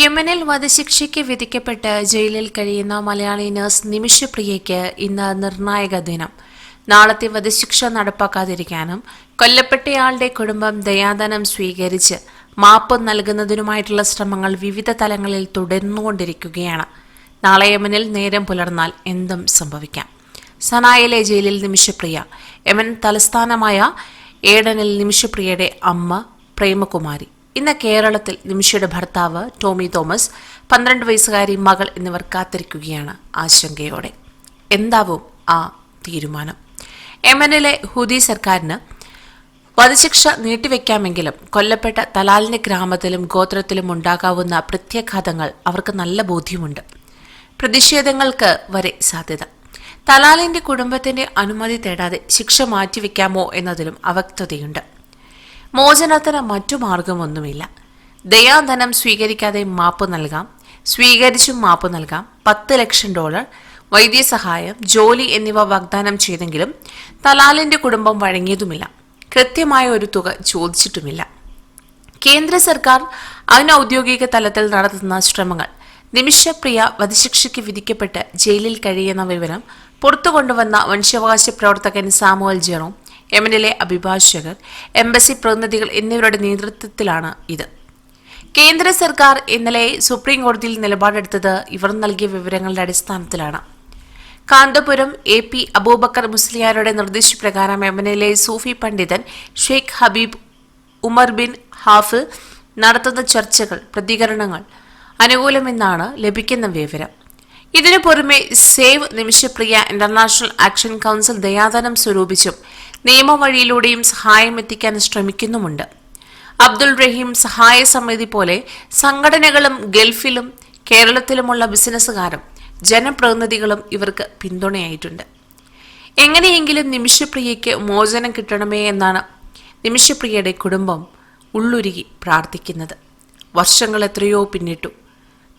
യമനിൽ വധശിക്ഷയ്ക്ക് വിധിക്കപ്പെട്ട് ജയിലിൽ കഴിയുന്ന മലയാളി നഴ്സ് നിമിഷപ്രിയയ്ക്ക് ഇന്ന് നിർണായക ദിനം. നാളത്തെ വധശിക്ഷ നടപ്പാക്കാതിരിക്കാനും കൊല്ലപ്പെട്ടയാളുടെ കുടുംബം ദയാദനം സ്വീകരിച്ച് മാപ്പ് നൽകുന്നതിനുമായിട്ടുള്ള ശ്രമങ്ങൾ വിവിധ തലങ്ങളിൽ തുടർന്നുകൊണ്ടിരിക്കുകയാണ്. നാളെ യമനിൽ നേരം പുലർന്നാൽ എന്തും സംഭവിക്കാം. സനായിലെ ജയിലിൽ നിമിഷപ്രിയ യമൻ തലസ്ഥാനമായ ഏഡനിൽ നിമിഷപ്രിയയുടെ അമ്മ പ്രേമകുമാരി. ഇന്ന് കേരളത്തിൽ നിമിഷയുടെ ഭർത്താവ് ടോമി തോമസ് പന്ത്രണ്ട് വയസ്സുകാരി മകൾ എന്നിവർ കാത്തിരിക്കുകയാണ് ആശങ്കയോടെ. എന്താവും ആ തീരുമാനം? യമനിലെ ഹുദി സർക്കാരിന് വധശിക്ഷ നീട്ടിവെക്കാമെങ്കിലും കൊല്ലപ്പെട്ട തലാലിന്റെ ഗ്രാമത്തിലും ഗോത്രത്തിലും ഉണ്ടാകാവുന്ന പ്രത്യാഘാതങ്ങൾ അവർക്ക് നല്ല ബോധ്യമുണ്ട്. പ്രതിഷേധങ്ങൾക്ക് വരെ സാധ്യത. തലാലിന്റെ കുടുംബത്തിന്റെ അനുമതി തേടാതെ ശിക്ഷ മാറ്റിവെക്കാമോ എന്നതിലും അവ്യക്തതയുണ്ട്. മോചനത്തിന് മറ്റു മാർഗമൊന്നുമില്ല. ദയാധനം സ്വീകരിക്കാതെ മാപ്പ് നൽകാം. സ്വീകരിച്ചും മാപ്പ് നൽകാം. പത്ത് ലക്ഷം ഡോളർ വൈദ്യസഹായം ജോലി എന്നിവ വാഗ്ദാനം ചെയ്തെങ്കിലും തലാലിന്റെ കുടുംബം വഴങ്ങിയതുമില്ല. കൃത്യമായ ഒരു തുക ചോദിച്ചിട്ടുമില്ല. കേന്ദ്ര സർക്കാർ അനൌദ്യോഗിക തലത്തിൽ നടത്തുന്ന ശ്രമങ്ങൾ. നിമിഷപ്രിയ വധശിക്ഷയ്ക്ക് വിധിക്കപ്പെട്ട് ജയിലിൽ കഴിയുന്ന വിവരം പുറത്തു കൊണ്ടുവന്ന വംശാവകാശ പ്രവർത്തകൻ സാമുവൽ ജെറോം യമനിലെ അഭിഭാഷകർ എംബസി പ്രതിനിധികൾ എന്നിവരുടെ നേതൃത്വത്തിലാണ് ഇത്. കേന്ദ്ര സർക്കാർ ഇന്നലെ സുപ്രീം കോടതിയിൽ നിലപാടെടുത്തത് ഇവർ നൽകിയ വിവരങ്ങളുടെ അടിസ്ഥാനത്തിലാണ്. കാന്തപുരം എ പി അബൂബക്കർ മുസ്ലിയാരുടെ നിർദ്ദേശപ്രകാരം യമനിലെ സൂഫി പണ്ഡിതൻ Sheikh Habib Umar bin Hafiz നടത്തുന്ന ചർച്ചകൾ പ്രതികരണങ്ങൾ അനുകൂലമെന്നാണ് ലഭിക്കുന്ന വിവരം. ഇതിനു പുറമെ save Nimisha Priya international action council ദയാദനം സ്വരൂപിച്ചും നിയമവഴിയിലൂടെയും സഹായം എത്തിക്കാൻ ശ്രമിക്കുന്നുമുണ്ട്. അബ്ദുൾ റഹീം സഹായ സമിതി പോലെ സംഘടനകളും ഗൾഫിലും കേരളത്തിലുമുള്ള ബിസിനസ്സുകാരും ജനപ്രതിനിധികളും ഇവർക്ക് പിന്തുണയായിട്ടുണ്ട്. എങ്ങനെയെങ്കിലും നിമിഷപ്രിയയ്ക്ക് മോചനം കിട്ടണമേ എന്നാണ് നിമിഷപ്രിയയുടെ കുടുംബം ഉള്ളുരുകി പ്രാർത്ഥിക്കുന്നത്. വർഷങ്ങൾ എത്രയോ പിന്നിട്ടു.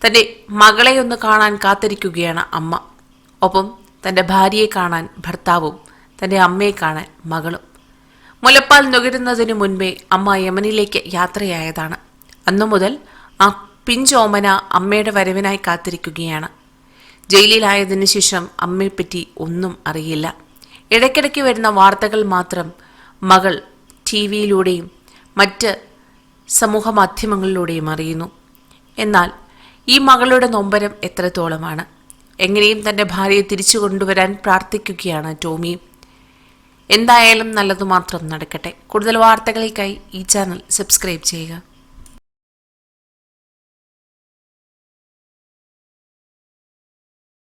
തന്റെ മകളെ ഒന്ന് കാണാൻ കാത്തിരിക്കുകയാണ് അമ്മ. ഒപ്പം തന്റെ ഭാര്യയെ കാണാൻ ഭർത്താവും തന്റെ അമ്മയെ കാണാൻ മകളും. മുലപ്പാൽ നുകരുന്നതിനു മുൻപേ അമ്മ യമനിലേക്ക് യാത്രയായതാണ്. അന്നു മുതൽ ആ പിഞ്ചോമന അമ്മയുടെ വരവിനായി കാത്തിരിക്കുകയാണ്. ജയിലിലായതിനു ശേഷം അമ്മയെപ്പറ്റി ഒന്നും അറിയില്ല. ഇടയ്ക്കിടയ്ക്ക് വരുന്ന വാർത്തകൾ മാത്രം മകൾ ടി വിയിലൂടെയും മറ്റ് സമൂഹ മാധ്യമങ്ങളിലൂടെയും അറിയുന്നു. എന്നാൽ ഈ മകളുടെ നൊമ്പരം എത്രത്തോളമാണ്? എങ്ങനെയും തന്റെ ഭാര്യയെ തിരിച്ചു കൊണ്ടുവരാൻ പ്രാർത്ഥിക്കുകയാണ് ടോമി. എന്തായാലും നല്ലതു മാത്രം നടക്കട്ടെ. കൂടുതൽ വാർത്തകൾക്കായി ഈ ചാനൽ സബ്സ്ക്രൈബ് ചെയ്യുക.